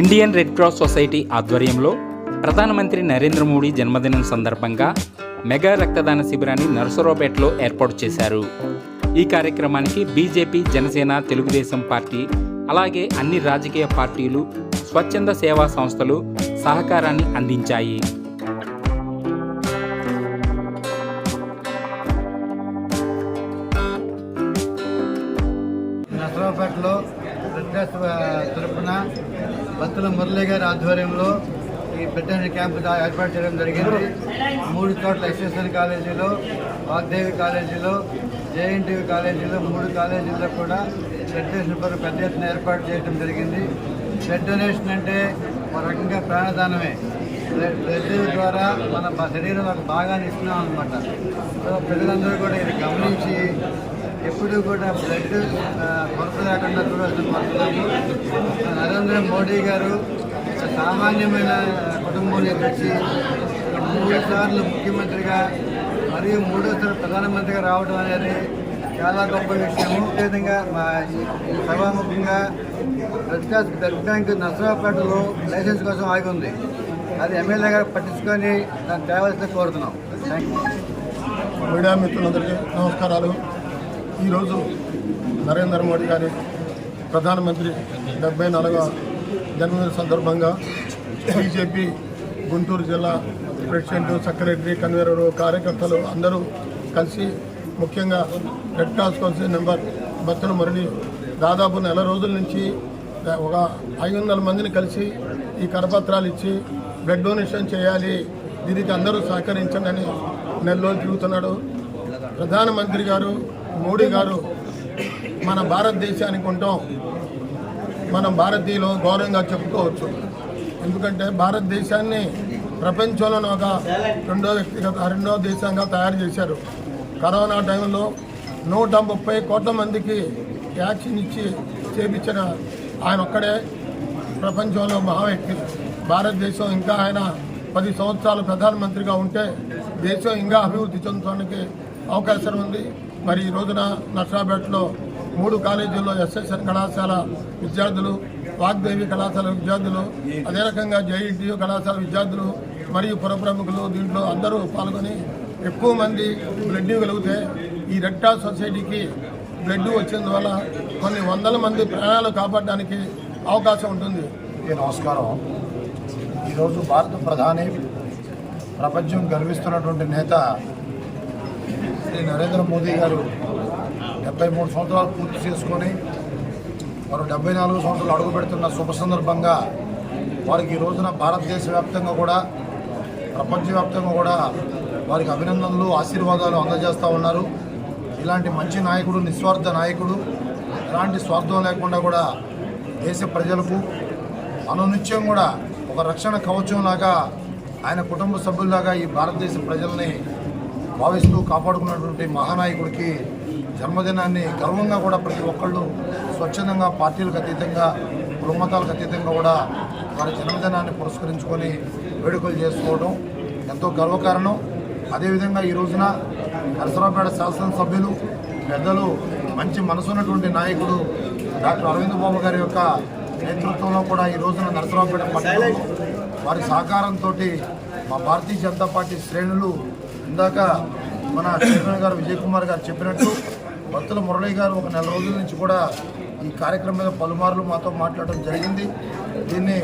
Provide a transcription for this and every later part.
Indian red cross society ఆధ్వర్యంలో ప్రధానమంత్రి నరేంద్ర మోడీ జన్మదినం సందర్భంగా మెగా రక్తదాన శిబిరాన్ని నరసరావుపేటలో ఏర్పాటు చేశారు. ఈ కార్యక్రమానికి బీజేపీ జనసేన తెలుగుదేశం పార్టీ అలాగే అన్ని రాజకీయ పార్టీలు స్వచ్ఛంద సేవా సంస్థలు సహకారాన్ని అందించాయి. నసరావుపేటలో బ్లడ్ బత్తుల తరఫున మురళీ గారి ఆధ్వర్యంలో ఈ బ్లడ్ క్యాంపు ఏర్పాటు చేయడం జరిగింది. మూడు చోట్ల ఎస్ఎస్ఎన్ కాలేజీలో వాగ్దేవి కాలేజీలో జేఎన్టీవీ కాలేజీలో మూడు కాలేజీల్లో కూడా బ్లడ్ డొనేషన్ కొరకు పెద్ద ఎత్తున ఏర్పాటు చేయడం జరిగింది. బ్లడ్ డొనేషన్ అంటే ఒక రకంగా ప్రాణదానమే. బ్లడ్ ద్వారా మన శరీరం ఒక భాగాన్ని ఇస్తున్నాం అనమాట సో ప్రజలందరూ కూడా ఇది గమనించి ఎప్పుడూ కూడా బ్లడ్ కొరత లేకుండా చూడాల్సిన నరేంద్ర మోడీ గారు సామాన్యమైన కుటుంబం నుంచి వచ్చి మూడు సార్లు ముఖ్యమంత్రిగా మరియు మూడోసారి ప్రధానమంత్రిగా రావడం అనేది చాలా గొప్ప విషయము. అదేవిధంగా మా సభాముఖంగా బ్లడ్ క్లాస్ బ్లడ్ బ్యాంక్ నర్సరావుపేటలో లైసెన్స్ కోసం ఆగి ఉంది. అది ఎమ్మెల్యే గారు పట్టించుకొని దాన్ని తేవాల్సిన కోరుతున్నాం. థ్యాంక్ యూ మీడియా మిత్రులందరికీ నమస్కారాలు. ఈరోజు నరేంద్ర మోడీ గారి ప్రధానమంత్రి డెబ్బై నాలుగవ జన్మదిన సందర్భంగా బీజేపీ గుంటూరు జిల్లా ప్రెసిడెంట్ సెక్రటరీ కన్వీనర్ కార్యకర్తలు అందరూ కలిసి ముఖ్యంగా రెడ్ క్రాస్ కౌన్సిల్ నెంబర్ భక్తుల మురళి దాదాపు నెల రోజుల నుంచి ఒక ఐదు వందల మందిని కలిసి ఈ కరపత్రాలు ఇచ్చి బ్లడ్ డొనేషన్ చేయాలి. దీనికి అందరూ సహకరించండి అని నెల రోజులు తిరుగుతున్నాడు. ప్రధానమంత్రి గారు మోడీ గారు మన భారతదేశానికి ఉంటాం. మనం భారతీయులు గౌరవంగా చెప్పుకోవచ్చు. ఎందుకంటే భారతదేశాన్ని ప్రపంచంలోనే ఒక రెండో వ్యక్తిగత రెండో దేశంగా తయారు చేశారు. కరోనా టైంలో నూట ముప్పై కోట్ల మందికి వ్యాక్సిన్ ఇచ్చి చేపించిన ఆయన ఒక్కడే ప్రపంచంలో మహా వ్యక్తి. భారతదేశం ఇంకా ఆయన పది సంవత్సరాలు ప్రధానమంత్రిగా ఉంటే దేశం ఇంకా అభివృద్ధి చెందడానికి అవకాశం ఉంది. మరి ఈ రోజున నర్సాపేటలో మూడు కాలేజీల్లో ఎస్ఎస్ఎన్ కళాశాల విద్యార్థులు వాగ్దేవి కళాశాల విద్యార్థులు అదే రకంగా జేఈటియు కళాశాల విద్యార్థులు మరియు పురప్రముఖులు దీంట్లో అందరూ పాల్గొని ఎక్కువ మంది బ్లడ్ ఇవ్వగలిగితే ఈ రెడ్ క్రాస్ సొసైటీకి బ్లడ్ వచ్చినందువల్ల కొన్ని వందల మంది ప్రాణాలు కాపాడడానికి అవకాశం ఉంటుంది. నమస్కారం. ఈరోజు భారత ప్రధాని ప్రపంచం గర్విస్తున్నటువంటి నేత శ్రీ నరేంద్ర మోదీ గారు డెబ్బై మూడు సంవత్సరాలు పూర్తి చేసుకొని వారు డెబ్బై నాలుగు సంవత్సరాలు అడుగు పెడుతున్న శుభ సందర్భంగా వారికి ఈ రోజున భారతదేశ వ్యాప్తంగా కూడా ప్రపంచవ్యాప్తంగా కూడా వారికి అభినందనలు ఆశీర్వాదాలు అందజేస్తూ ఉన్నారు. ఇలాంటి మంచి నాయకుడు నిస్వార్థ నాయకుడు ఎలాంటి స్వార్థం లేకుండా కూడా దేశ ప్రజలకు అనునిత్యం కూడా ఒక రక్షణ కవచంలాగా ఆయన కుటుంబ సభ్యుల్లాగా ఈ భారతదేశ ప్రజల్ని భావిస్తూ కాపాడుకున్నటువంటి మహానాయకుడికి జన్మదినాన్ని గర్వంగా కూడా ప్రతి ఒక్కళ్ళు స్వచ్ఛందంగా పార్టీలకు అతీతంగా కులమతాలకు అతీతంగా కూడా వారి జన్మదినాన్ని పురస్కరించుకొని వేడుకలు చేసుకోవడం ఎంతో గర్వకారణం. అదేవిధంగా ఈ రోజున నరసరావుపేట శాసనసభ్యులు పెద్దలు మంచి మనసున్నటువంటి నాయకుడు డాక్టర్ అరవింద్ బాబు గారి యొక్క నేతృత్వంలో కూడా ఈ రోజున నరసరావుపేట పట్టణంలో వారి సహకారంతో మా భారతీయ జనతా పార్టీ శ్రేణులు ఇందాక మన చైర్మన్ గారు విజయ్ కుమార్ గారు చెప్పినట్టు భక్తుల మురళి గారు ఒక నెల రోజుల నుంచి కూడా ఈ కార్యక్రమం మీద పలుమార్లు మాతో మాట్లాడడం జరిగింది. దీన్ని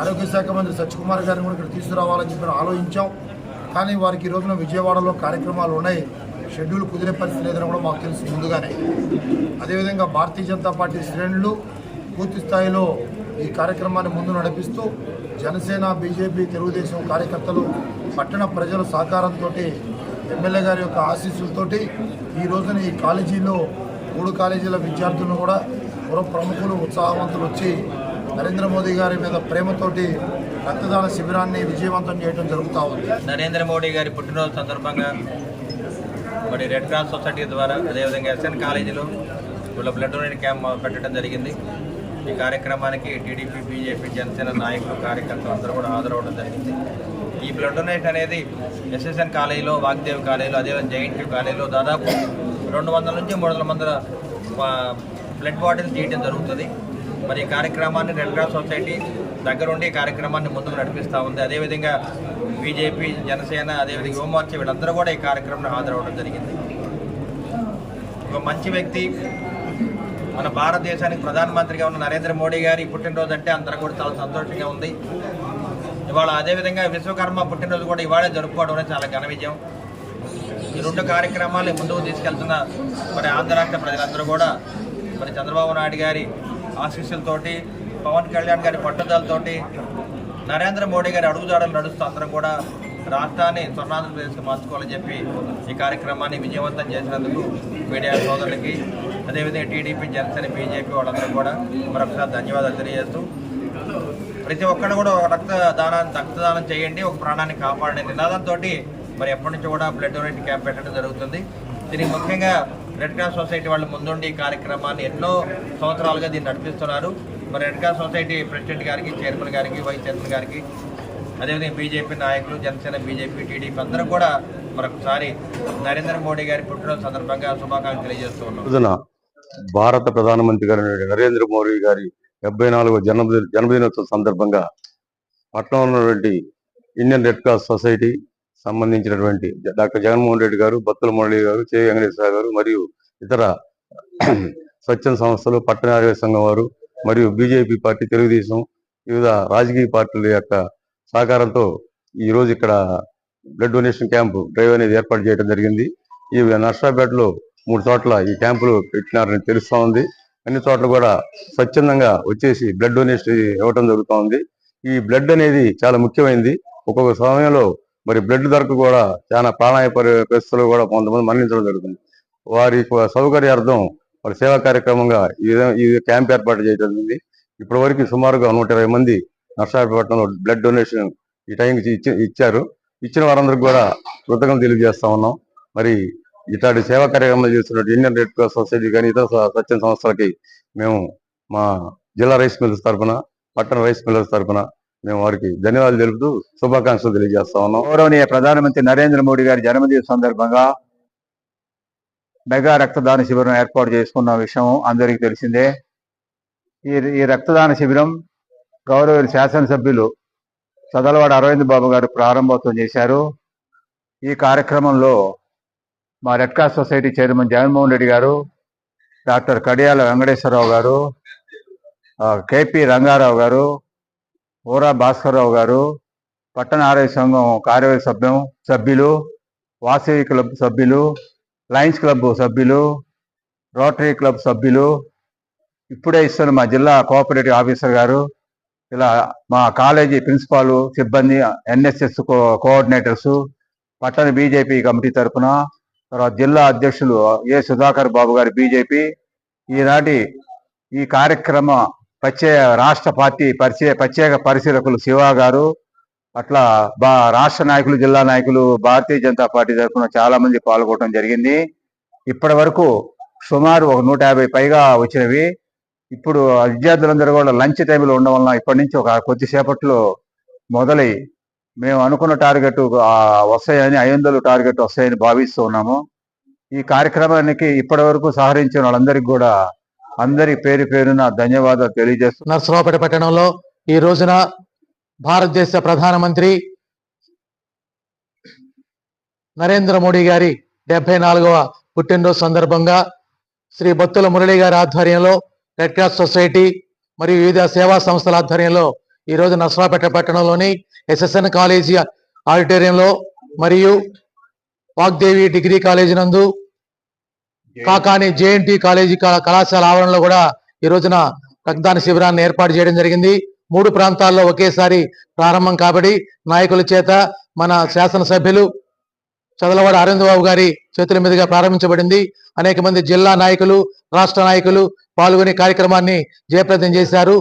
ఆరోగ్య శాఖ మంత్రి సత్యకుమార్ గారిని కూడా ఇక్కడ తీసుకురావాలని చెప్పి ఆలోచించాం. కానీ వారికి ఈ రోజున విజయవాడలో కార్యక్రమాలు ఉన్నాయి. షెడ్యూల్ కుదిరే పరిస్థితి లేదని కూడా మాకు తెలుసు ముందుగానే. అదేవిధంగా భారతీయ జనతా పార్టీ శ్రేణులు పూర్తి స్థాయిలో ఈ కార్యక్రమాన్ని ముందు నడిపిస్తూ జనసేన బీజేపీ తెలుగుదేశం కార్యకర్తలు పట్టణ ప్రజల సహకారంతో ఎమ్మెల్యే గారి యొక్క ఆశీస్సులతోటి ఈ రోజున ఈ కాలేజీలో మూడు కాలేజీల విద్యార్థులను కూడా మరో ప్రముఖులు ఉత్సాహవంతులు వచ్చి నరేంద్ర మోదీ గారి మీద ప్రేమతోటి రక్తదాన శిబిరాన్ని విజయవంతం చేయడం జరుగుతూ ఉంది. నరేంద్ర మోడీ గారి పుట్టినరోజు సందర్భంగా మరి రెడ్ క్రాస్ సొసైటీ ద్వారా అదేవిధంగా ఎస్ఎన్ కాలేజీలో వీళ్ళ బ్లడ్ డొనేట్ క్యాంప్ పెట్టడం జరిగింది. ఈ కార్యక్రమానికి టీడీపీ బీజేపీ జనసేన నాయకులు కార్యకర్తలు అందరూ కూడా హాజరవడం జరిగింది. ఈ బ్లడ్ డొనేట్ అనేది ఎస్ఎస్ఎన్ కాలేజీలో వాగ్దేవ్ కాలేజీలో అదేవిధంగా జైంట్ కాలేజీలో దాదాపు రెండు వందల నుంచి మూడు వందల మంది బ్లడ్ బాటిల్స్ తీయటం జరుగుతుంది. మరి ఈ కార్యక్రమాన్ని రెడ్ క్రాస్ సొసైటీ దగ్గరుండి కార్యక్రమాన్ని ముందుకు నడిపిస్తూ ఉంది. అదేవిధంగా బీజేపీ జనసేన అదేవిధంగా యువమోర్చా వీళ్ళందరూ కూడా ఈ కార్యక్రమంలో హాజరవడం జరిగింది. ఒక మంచి వ్యక్తి మన భారతదేశానికి ప్రధానమంత్రిగా ఉన్న నరేంద్ర మోడీ గారి పుట్టినరోజు అంటే అందరం కూడా చాలా సంతోషంగా ఉంది. ఇవాళ అదేవిధంగా విశ్వకర్మ పుట్టినరోజు కూడా ఇవాళే జరుపుకోవడం అనేది చాలా ఘన విజయం. ఈ రెండు కార్యక్రమాలు ముందుకు తీసుకెళ్తున్న మరి ఆంధ్ర రాష్ట్ర ప్రజలందరూ కూడా మరి చంద్రబాబు నాయుడు గారి ఆశీస్సులతోటి పవన్ కళ్యాణ్ గారి పట్టుదలతోటి నరేంద్ర మోడీ గారి అడుగుజాడలు నడుస్తూ అందరం కూడా రాష్ట్రాన్ని స్వర్ణాంధ్రప్రదేశ్కి మార్చుకోవాలని చెప్పి ఈ కార్యక్రమాన్ని విజయవంతం చేసినందుకు మీడియా సోదరులకి అదేవిధంగా టీడీపీ జనసేన బీజేపీ వాళ్ళందరూ కూడా మరొకసారి ధన్యవాదాలు తెలియజేస్తూ ప్రతి ఒక్కరు కూడా ఒక రక్త దానాన్ని రక్తదానం చేయండి ఒక ప్రాణాన్ని కాపాడండి. నినాదంతో మరి ఎప్పటి నుంచి కూడా బ్లడ్ డొనేట్ క్యాంప్ పెట్టడం జరుగుతుంది. దీనికి ముఖ్యంగా రెడ్ క్రాస్ సొసైటీ వాళ్ళు ముందుండి ఈ కార్యక్రమాన్ని ఎన్నో సంవత్సరాలుగా దీన్ని నడిపిస్తున్నారు. మరి రెడ్ క్రాస్ సొసైటీ ప్రెసిడెంట్ గారికి చైర్మన్ గారికి వైస్ చైర్మన్ గారికి అదేవిధంగా బీజేపీ నాయకులు జనసేన బీజేపీ టీడీపీ అందరూ కూడా మరొకసారి నరేంద్ర మోడీ గారి పుట్టినరోజు సందర్భంగా శుభాకాంక్షలు తెలియజేస్తూ ఉన్నాం. భారత ప్రధానమంత్రి గారి నరేంద్ర మోడీ గారి డెబ్బై నాలుగవ జన్మదిన జన్మదినోత్సవం సందర్భంగా పట్టణంలో ఉన్నటువంటి ఇండియన్ రెడ్ క్రాస్ సొసైటీ సంబంధించినటువంటి డాక్టర్ జగన్మోహన్ రెడ్డి గారు బత్తుల మురళి గారు కే. వెంకటేశ్వర గారు మరియు ఇతర స్వచ్ఛంద సంస్థలు పట్టణ ఆరోగ్య సంఘం వారు మరియు బీజేపీ పార్టీ తెలుగుదేశం వివిధ రాజకీయ పార్టీల యొక్క సహకారంతో ఈ రోజు ఇక్కడ బ్లడ్ డొనేషన్ క్యాంపు డ్రైవ్ అనేది ఏర్పాటు చేయడం జరిగింది. ఈ నర్సాపేటలో మూడు చోట్ల ఈ క్యాంపులు పెట్టినారని తెలుస్తూ ఉంది. అన్ని చోట్ల కూడా స్వచ్ఛందంగా వచ్చేసి బ్లడ్ డొనేషన్ ఇవ్వటం జరుగుతూ ఉంది. ఈ బ్లడ్ అనేది చాలా ముఖ్యమైనది ఒక్కొక్క సమయంలో మరి బ్లడ్ దొరక కూడా చాలా ప్రాణాయ పరి- కూడా కొంతమంది మరణించడం జరుగుతుంది. వారి సౌకర్యార్థం మరి సేవా కార్యక్రమంగా ఈ విధంగా ఈ క్యాంప్ ఏర్పాటు చేయడం జరిగింది. ఇప్పటి వరకు సుమారుగా నూట ఇరవై మంది నర్సాపట్నంలో బ్లడ్ డొనేషన్ ఈ టైంకి ఇచ్చారు. ఇచ్చిన వారందరికి కూడా కృతజ్ఞతలు తెలియజేస్తా ఉన్నాం. మరి ఇట్లాంటి సేవా కార్యక్రమాలు చేస్తున్నట్టు ఇండియన్ రెడ్ క్రాస్ సొసైటీ కానీ ఇతర స్వచ్ఛంద సంస్థలకి మేము మా జిల్లా రైస్ మిల్స్ తరఫున పట్టణ రైస్ మిల్లర్స్ తరఫున మేము వారికి ధన్యవాదాలు తెలుపుతూ శుభాకాంక్షలు తెలియజేస్తా ఉన్నాం. గౌరవనీయ ప్రధానమంత్రి నరేంద్ర మోడీ గారి జన్మదిన సందర్భంగా మెగా రక్తదాన శిబిరం ఏర్పాటు చేసుకున్న విషయం అందరికీ తెలిసిందే. ఈ ఈ రక్తదాన శిబిరం గౌరవ శాసనసభ్యులు చదలవాడ అరవింద్ బాబు గారు ప్రారంభోత్సవం చేశారు. ఈ కార్యక్రమంలో మా red cross society chairman Jaganmohan Reddy గారు డాక్టర్ కడియాల వెంకటేశ్వరరావు గారు కేపీ రంగారావు గారు ఊరా భాస్కర్రావు గారు పట్టణ ఆరోగ్య సంఘం కార్యవర్గ సభ్యం సభ్యులు వాసవి క్లబ్ సభ్యులు లయన్స్ క్లబ్ సభ్యులు రోటరీ క్లబ్ సభ్యులు ఇప్పుడే ఇస్తున్న మా జిల్లా కోఆపరేటివ్ ఆఫీసర్ గారు ఇలా మా కాలేజీ ప్రిన్సిపాల్ సిబ్బంది ఎన్ఎస్ఎస్ కోఆర్డినేటర్స్ పట్టణ బీజేపీ కమిటీ తరఫున తర్వాత జిల్లా అధ్యక్షులు ఏ సుధాకర్ బాబు గారి బీజేపీ ఈనాటి ఈ కార్యక్రమ ప్రత్యేక రాష్ట్ర పార్టీ పరిచయ ప్రత్యేక పరిశీలకులు శివ గారు అట్లా బా రాష్ట్ర నాయకులు జిల్లా నాయకులు భారతీయ జనతా పార్టీ తరఫున చాలా మంది పాల్గొనడం జరిగింది. ఇప్పటి వరకు సుమారు ఒక నూట యాభై పైగా వచ్చినవి. ఇప్పుడు విద్యార్థులందరూ కూడా లంచ్ టైంలో ఉండడం వలన ఇప్పటి నుంచి ఒక కొద్దిసేపట్లో మొదలై మేము అనుకున్న టార్గెట్ వస్తాయని ఐదు టార్గెట్ వస్తాయని భావిస్తూ ఉన్నాము. ఈ కార్యక్రమానికి ఇప్పటి వరకు సహకరించిన వాళ్ళందరికీ కూడా అందరి పేరు పేరున ధన్యవాదాలు తెలియజేస్తూ నర్సరావుపేట పట్టణంలో ఈ రోజున భారతదేశ ప్రధానమంత్రి నరేంద్ర మోడీ గారి డెబ్బై నాలుగవ పుట్టినరోజు సందర్భంగా శ్రీ బొత్తుల మురళి గారి ఆధ్వర్యంలో రెడ్ క్రాస్ సొసైటీ మరియు వివిధ సేవా సంస్థల ఆధ్వర్యంలో ఈ రోజు నర్సరావుపేట పట్టణంలోని ఎస్ఎస్ఎన్ కాలేజీ ఆడిటోరియంలో మరియు వాగ్దేవి డిగ్రీ కాలేజీ నందు కాకాని జేఎన్టీ కాలేజీ కళా- కళాశాల ఆవరణలో కూడా ఈ రోజున రక్తదాన శిబిరాన్ని ఏర్పాటు చేయడం జరిగింది. మూడు ప్రాంతాల్లో ఒకేసారి ప్రారంభం కాబట్టి నాయకుల చేత మన శాసనసభ్యులు చదలవాడ అరవింద్ బాబు గారి చేతుల మీదుగా ప్రారంభించబడింది. అనేక మంది జిల్లా నాయకులు రాష్ట్ర నాయకులు పాల్గొని కార్యక్రమాన్ని జయప్రదం చేశారు.